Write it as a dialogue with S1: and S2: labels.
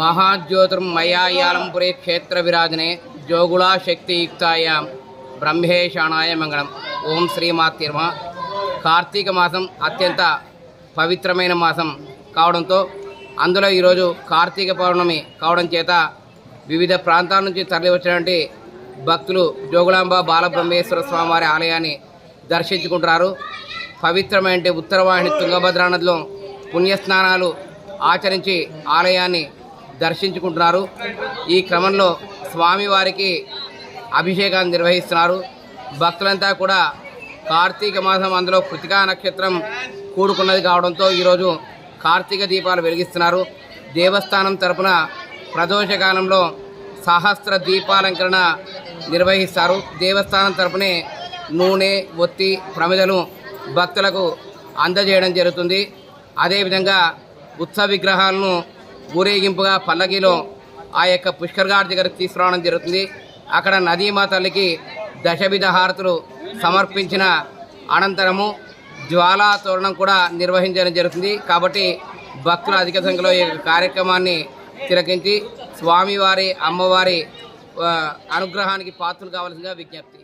S1: మహాజ్యోతిర్మయాయాలంపురే క్షేత్ర విరాజనే జోగుళా శక్తియుక్తాయ బ్రహ్మేశాణాయ మంగళం. ఓం శ్రీమాతిర్మ కార్తీక మాసం అత్యంత పవిత్రమైన మాసం కావడంతో అందులో ఈరోజు కార్తీక పౌర్ణమి కావడం చేత వివిధ ప్రాంతాల నుంచి తరలివచ్చినటువంటి భక్తులు జోగులాంబ బాలబ్రహ్మేశ్వర స్వామివారి ఆలయాన్ని దర్శించుకుంటున్నారు. పవిత్రమైన ఉత్తరవాహిని తుంగభద్రా నదిలో పుణ్యస్నానాలు ఆచరించి ఆలయాన్ని దర్శించుకుంటున్నారు. ఈ క్రమంలో స్వామివారికి అభిషేకాన్ని నిర్వహిస్తున్నారు. భక్తులంతా కూడా కార్తీక మాసం అందులో కృతికా నక్షత్రం కూడుకున్నది కావడంతో ఈరోజు కార్తీక దీపాలు వెలిగిస్తున్నారు. దేవస్థానం తరపున ప్రదోష కాలంలో సహస్ర దీపాలంకరణ నిర్వహిస్తారు. దేవస్థానం తరపునే నూనె ఒత్తి ప్రమిదలు భక్తులకు అందజేయడం జరుగుతుంది. అదేవిధంగా ఉత్సవ విగ్రహాలను ఊరేగింపుగా పల్లకిలో ఆ యొక్క పుష్కర్ ఘాట్ దగ్గరకు తీసుకురావడం జరుగుతుంది. అక్కడ నదీమా తల్లికి దశవిధ హారతులు సమర్పించిన అనంతరము జ్వాలా తోరణం కూడా నిర్వహించడం జరుగుతుంది. కాబట్టి భక్తులు అధిక సంఖ్యలో ఈ కార్యక్రమాన్ని తిలకించి స్వామివారి అమ్మవారి అనుగ్రహానికి పాత్రలు కావాల్సిందిగా విజ్ఞప్తి.